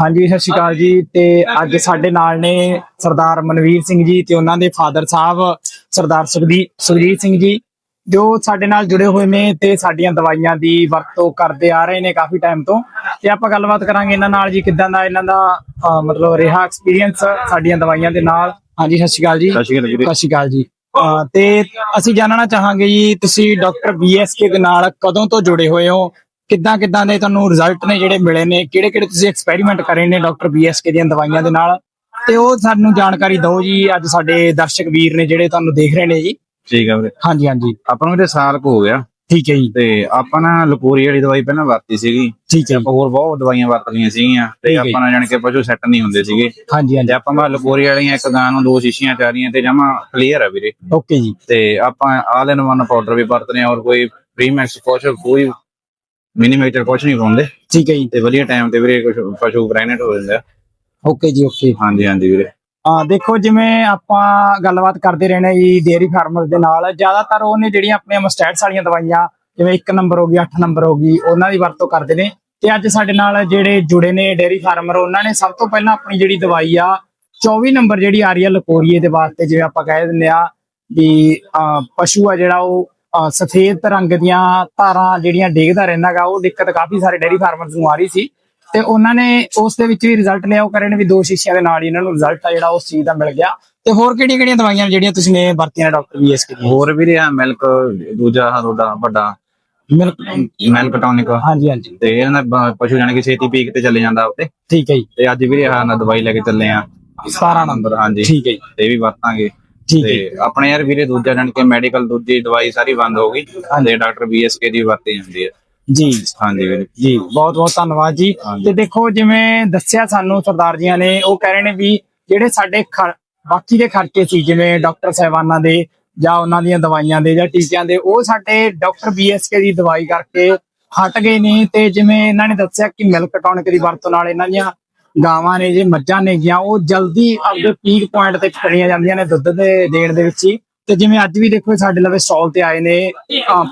ਹਾਂਜੀ ਸਤਿ ਸ਼੍ਰੀ ਅਕਾਲ ਜੀ। ਤੇ ਅੱਜ ਸਾਡੇ ਨਾਲ ਨੇ ਸਰਦਾਰ ਮਨਵੀਰ ਸਿੰਘ ਜੀ ਤੇ ਉਹਨਾਂ ਦੇ ਫਾਦਰ ਸਾਹਿਬ ਸਰਦਾਰ ਸੁਖਦੀਪ ਸੁਖਜੀਤ ਸਿੰਘ ਜੀ ਜੋ ਸਾਡੇ ਨਾਲ ਜੁੜੇ ਹੋਏ ਨੇ ਤੇ ਸਾਡੀਆਂ ਦਵਾਈਆਂ ਦੀ ਵਰਤੋਂ ਕਰਦੇ ਆ ਰਹੇ ਨੇ ਕਾਫੀ ਟਾਈਮ ਤੋਂ। ਤੇ ਆਪਾਂ ਗੱਲਬਾਤ ਕਰਾਂਗੇ ਇਹਨਾਂ ਨਾਲ ਜੀ ਕਿਦਾਂ ਦਾ ਇਹਨਾਂ ਦਾ ਮਤਲਬ ਰਿਹਾ ਐਕਸਪੀਰੀਅੰਸ ਸਾਡੀਆਂ ਦਵਾਈਆਂ ਦੇ ਨਾਲ। ਹਾਂਜੀ ਸਤਿ ਸ਼੍ਰੀ ਅਕਾਲ ਜੀ। ਸਤਿ ਸ਼੍ਰੀ ਅਕਾਲ ਜੀ। ਤੇ ਅਸੀਂ ਜਾਣਨਾ ਚਾਹਾਂਗੇ ਜੀ ਤੁਸੀਂ ਡਾਕਟਰ ਬੀਐਸਕੇ ਦੇ ਨਾਲ ਕਦੋਂ ਤੋਂ ਜੁੜੇ ਹੋਏ ਹੋ? ਕਿੱਦਾਂ ਕਿੱਦਾਂ ਦੇ ਤੁਹਾਨੂੰ ਰਿਜ਼ਲਟ ਨੇ ਜਿਹੜੇ ਮਿਲੇ ਨੇ ਕਿਹੜੇ ਕਿਹੜੇ ਤੁਸੀਂ ਐਕਸਪੈਰੀਮੈਂਟ ਕਰੇ ਨੇ ਡਾਕਟਰ ਬੀਐਸਕੇ ਦੀਆਂ ਦਵਾਈਆਂ ਦੇ ਨਾਲ? ਤੇ ਉਹ ਸਾਨੂੰ ਜਾਣਕਾਰੀ ਦਿਓ ਜੀ ਅੱਜ ਸਾਡੇ ਦਰਸ਼ਕ ਵੀਰ ਨੇ ਜਿਹੜੇ ਤੁਹਾਨੂੰ ਦੇਖ ਰਹੇ ਨੇ ਜੀ। ਠੀਕ ਆ ਵੀਰੇ। ਹਾਂਜੀ ਹਾਂਜੀ। ਆਪਾਂ ਨੂੰ ਵੀਰੇ ਸਾਲ ਕੁ ਹੋ ਗਿਆ। ਠੀਕ ਹੈ ਜੀ। ਤੇ ਆਪਾਂ ਨਾ ਲਪੂਰੀ ਵਾਲੀ ਦਵਾਈ ਪਹਿਲਾਂ ਵਰਤੀ ਸੀਗੀ। ਠੀਕ ਹੈ। ਆਪਾਂ ਹੋਰ ਬਹੁਤ ਦਵਾਈਆਂ ਵਰਤ ਲਈਆਂ ਸੀਗੀਆਂ। ਤੇ ਹੈ। ਆਪਾਂ ਨਾਲ ਜਾਣ ਕੇ ਪਸ਼ੂ ਸੈੱਟ ਨਹੀਂ ਹੁੰਦੇ ਸੀਗੇ। ਹਾਂਜੀ ਹਾਂਜੀ। ਆਪਾਂ ਮਾ ਲਪੂਰੀ ਵਾਲੀਆਂ ਇੱਕ ਗਾਂ ਨੂੰ ਦੋ ਸ਼ੀਸ਼ੀਆਂ ਚਾਰੀਆਂ ਤੇ ਜਮਾ ਕਲੀਅਰ ਆ ਵੀਰੇ। ਓਕੇ ਜੀ। ਤੇ ਆਪਾਂ ਆਲ ਇਨ ਵਨ ਪਾਊਡਰ ਵੀ ਵਰਤਦੇ ਆ ਔਰ ਕੋਈ ਪ੍ਰੀਮੈਕਸ ਕੁਛ ਕੋਈ ਮਿਨੀਮੀਟਰ ਕੁਛ ਨਹੀਂ ਪਾਉਂਦੇ। ਠੀਕ ਹੈ ਜੀ। ਤੇ ਵਧੀਆ ਟਾਈਮ ਤੇ ਵੀਰੇ ਕੁਛ ਪਸ਼ੂ ਪ੍ਰੈਗਨੈਂਟ ਹੋ ਜਾਂਦੇ ਆ। ਓਕੇ ਜੀ ਓਕੇ ਹਾਂਜੀ ਹਾਂਜੀ ਵੀਰੇ। ਆ ਦੇਖੋ ਜਿਵੇਂ ਆਪਾਂ ਗੱਲਬਾਤ ਕਰਦੇ ਰਹਿਣਾ ਜੀ ਡੇਅਰੀ ਫਾਰਮਰ ਦੇ ਨਾਲ ਜ਼ਿਆਦਾਤਰ ਉਹਨੇ ਜਿਹੜੀਆਂ ਆਪਣੀਆਂ ਮਸਟੈਟਸ ਵਾਲੀਆਂ ਦਵਾਈਆਂ ਜਿਵੇਂ 1 ਨੰਬਰ ਹੋ ਗਈ 8 ਨੰਬਰ ਹੋ ਗਈ ਉਹਨਾਂ ਦੀ ਵਰਤੋਂ ਕਰਦੇ ਨੇ। ਤੇ ਅੱਜ ਸਾਡੇ ਨਾਲ ਜਿਹੜੇ ਜੁੜੇ ਨੇ ਡੇਅਰੀ ਫਾਰਮਰ ਉਹਨਾਂ ਨੇ ਸਭ ਤੋਂ ਪਹਿਲਾਂ ਆਪਣੀ ਜਿਹੜੀ ਦਵਾਈ ਆ 24 ਨੰਬਰ ਜਿਹੜੀ ਆ ਰਹੀ ਆ ਲਕੋਰੀਏ ਦੇ ਵਾਸਤੇ ਜਿਵੇਂ ਆਪਾਂ ਕਹਿ ਦਿੰਦੇ ਆ ਵੀ ਪਸ਼ੂ ਆ ਜਿਹੜਾ ਉਹ ਸਫੇਦ ਰੰਗ ਦੀਆਂ ਧਾਰਾਂ ਜਿਹੜੀਆਂ ਡੇਗਦਾ ਰਹਿੰਦਾਗਾ ਉਹ ਦਿੱਕਤ ਕਾਫੀ ਸਾਰੇ ਡੇਅਰੀ ਫਾਰਮਰਸ ਨੂੰ ਆ ਰਹੀ ਸੀ। ਤੇ ਉਹਨਾਂ ਨੇ ਉਸ ਦੇ ਵਿੱਚ ਵੀ ਰਿਜ਼ਲਟ ਲਿਆ ਉਹ ਕਰੇ ਨੇ ਵੀ ਦੋ ਸ਼ੀਸ਼ਿਆਂ ਦੇ ਨਾਲ ਹੀ ਇਹਨਾਂ ਨੂੰ ਰਿਜ਼ਲਟ ਆ ਜਿਹੜਾ ਉਸ ਚੀਜ਼ ਦਾ ਮਿਲ ਗਿਆ। ਤੇ ਹੋਰ ਕਿਹੜੀਆਂ ਕਿਹੜੀਆਂ ਦਵਾਈਆਂ ਜਿਹੜੀਆਂ ਤੁਸੀਂ ਨੇ ਵਰਤੀਆਂ ਡਾਕਟਰ ਬੀਐਸਕੇ ਦੀਆਂ ਹੋਰ ਵੀਰੇ ਆ ਮਿਲਕ ਦੂਜਾ ਤੁਹਾਡਾ ਵੱਡਾ ਮਿਲਕ ਮਿਲਕ ਟੌਨਿਕ। ਹਾਂਜੀ ਹਾਂਜੀ। ਤੇ ਇਹਨਾਂ ਦਾ ਪਸ਼ੂ ਜਾਣ ਕੇ ਛੇਤੀ ਪੀਕ ਤੇ ਚੱਲੇ ਜਾਂਦਾ ਉੱਤੇ। ਠੀਕ ਹੈ ਜੀ। ਤੇ ਅੱਜ ਵੀਰੇ ਆਹ ਨਾ ਦਵਾਈ ਲੈ ਕੇ ਚੱਲੇ ਆ। 17 ਨੰਬਰ। ਹਾਂਜੀ। ਠੀਕ ਹੈ ਜੀ। ਤੇ ਵੀ ਵਰਤਾਂਗੇ। ਠੀਕ ਹੈ ਤੇ ਆਪਣੇ ਯਾਰ ਵੀਰੇ ਦੂਜਾ ਜਾਣ ਕੇ ਮੈਡੀਕਲ ਦੂਜੀ ਦਵਾਈ ਸਾਰੀ ਬੰਦ ਹੋ ਗਈ ਤੇ ਡਾਕਟਰ ਬੀਐਸਕੇ ਦੀ ਵਰਤੀ ਜਾਂਦੀ ਹੈ। ਜੀ। ਹਾਂਜੀ ਵੀਰੇ। ਜੀ ਬਹੁਤ ਬਹੁਤ ਧੰਨਵਾਦ ਜੀ। ਤੇ ਦੇਖੋ ਜਿਵੇਂ ਦੱਸਿਆ ਸਾਨੂੰ ਸਰਦਾਰ ਜੀਆਂ ਨੇ ਉਹ ਕਹਿ ਰਹੇ ਨੇ ਵੀ ਜਿਹੜੇ ਸਾਡੇ ਬਾਕੀ ਦੇ ਖਰਚੇ ਸੀ ਜਿਵੇਂ ਡਾਕਟਰ ਸਾਹਿਬਾਨਾਂ ਦੇ ਜਾਂ ਉਹਨਾਂ ਦੀਆਂ ਦਵਾਈਆਂ ਦੇ ਜਾਂ ਟੀਕਿਆਂ ਦੇ ਉਹ ਸਾਡੇ ਡਾਕਟਰ ਬੀਐਸਕੇ ਦੀ ਦਵਾਈ ਕਰਕੇ ਹਟ ਗਏ ਨੇ। ਤੇ ਜਿਵੇਂ ਇਹਨਾਂ ਨੇ ਦੱਸਿਆ ਕਿ ਮਿਲਕ ਟੌਨਿਕ ਦੀ ਵਰਤੋਂ ਨਾਲ ਇਹਨਾਂ ਦੀਆਂ ਗਾਵਾਂ ਨੇ ਜੇ ਮੱਝਾਂ ਨੇ ਗਿਆ, ਉਹ ਜਲਦੀ ਆਪਦੇ ਪੀਕ ਪੁਆਇੰਟ ਤੇ ਚੜੀਆਂ ਜਾਂਦੀਆਂ ਨੇ ਦੁੱਧ ਦੇ ਦੇਣ ਦੇ ਵਿੱਚ ਹੀ। ਤੇ ਜਿਵੇਂ ਅੱਜ ਵੀ ਦੇਖੋ ਸਾਡੇ ਲਵੇ ਸਟਾਲ ਤੇ ਆਏ ਨੇ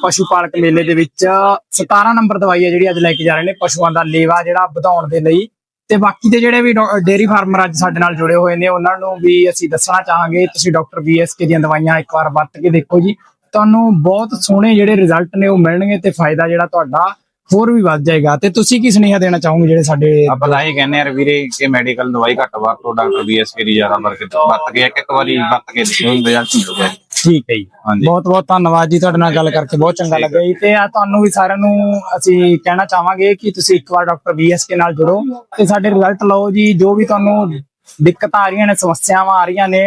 ਪਸ਼ੂ ਪਾਲਕ ਮੇਲੇ ਦੇ ਵਿੱਚ। 17 ਨੰਬਰ ਦਵਾਈ ਹੈ ਜਿਹੜੀ ਅੱਜ ਲੈ ਕੇ ਜਾ ਰਹੇ ਨੇ ਪਸ਼ੂਆਂ ਦਾ ਲੇਵਾ ਜਿਹੜਾ ਵਧਾਉਣ ਦੇ ਲਈ। ਤੇ ਬਾਕੀ ਦੇ ਜਿਹੜੇ ਵੀ ਡੇਰੀ ਫਾਰਮਰ ਅੱਜ ਸਾਡੇ ਨਾਲ ਜੁੜੇ ਹੋਏ ਨੇ, ਉਹਨਾਂ ਨੂੰ ਵੀ ਅਸੀਂ ਦੱਸਣਾ ਚਾਹਾਂਗੇ। ਤੁਸੀਂ ਡਾਕਟਰ ਬੀਐਸਕੇ ਦੀਆਂ ਦਵਾਈਆਂ ਇੱਕ ਵਾਰ ਵਰਤ ਕੇ ਦੇਖੋ ਜੀ। ਤੁਹਾਨੂੰ ਬਹੁਤ ਸੋਹਣੇ ਜਿਹੜੇ ਰਿਜ਼ਲਟ ਨੇ ਉਹ ਮਿਲਣਗੇ ਤੇ ਫਾਇਦਾ ਜਿਹੜਾ ਤੁਹਾਡਾ ਹੋਰ ਵੀ ਵੱਧ ਜਾਏਗਾ। ਤੇ ਤੁਸੀਂ ਕੀ ਸੁਨੇਹਾ ਦੇਣਾ ਚਾਹੋਗੇ ਜਿਹੜੇ ਸਾਡੇ ਆਪਾਂ ਤਾਂ ਇਹ ਕਹਿੰਦੇ ਯਾਰ ਵੀਰੇ ਕਿ ਮੈਡੀਕਲ ਦਵਾਈ ਘੱਟ ਵਰਤੋ ਡਾਕਟਰ ਬੀਐਸਕੇ ਦੀ ਜ਼ਿਆਦਾ ਵਰਤ ਵਰਤ ਕੇ ਇੱਕ ਇੱਕ ਵਾਰੀ ਵਰਤ ਕੇ ਦੇਖੋ ਰਿਜ਼ਲਟ ਮਿਲੂਗਾ ਠੀਕ ਹੈ ਜੀ। ਬਹੁਤ ਬਹੁਤ ਧੰਨਵਾਦ ਜੀ ਤੁਹਾਡੇ ਨਾਲ ਗੱਲ ਕਰਕੇ ਬਹੁਤ ਚੰਗਾ ਲੱਗਾ ਜੀ। ਤੇ ਆ ਤੁਹਾਨੂੰ ਵੀ ਸਾਰਿਆਂ ਨੂੰ ਅਸੀਂ ਕਹਿਣਾ ਚਾਹਾਂਗੇ ਕਿ ਤੁਸੀਂ ਇੱਕ ਵਾਰ ਡਾਕਟਰ ਬੀਐਸਕੇ ਨਾਲ ਜੁੜੋ। ਤੇ ਸਾਡੇ ਰਿਜ਼ਲਟ ਲਓ ਜੀ ਜੋ ਵੀ ਤੁਹਾਨੂੰ ਦਿੱਕਤਾਂ ਆ ਰਹੀਆਂ ਨੇ ਸਮੱਸਿਆਵਾਂ ਆ ਰਹੀਆਂ ਨੇ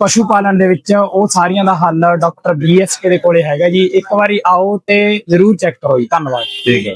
ਪਸ਼ੂ ਪਾਲਣ ਦੇ ਵਿੱਚ ਉਹ ਸਾਰੀਆਂ ਦਾ ਹੱਲ ਡਾਕਟਰ ਬੀਐਸਕੇ ਦੇ ਕੋਲੇ ਹੈਗਾ ਜੀ। ਇੱਕ ਵਾਰੀ ਆਓ ਤੇ ਜ਼ਰੂਰ ਚੈੱਕ ਕਰੋ ਜੀ। ਧੰਨਵਾਦ। ਠੀਕ ਹੈ।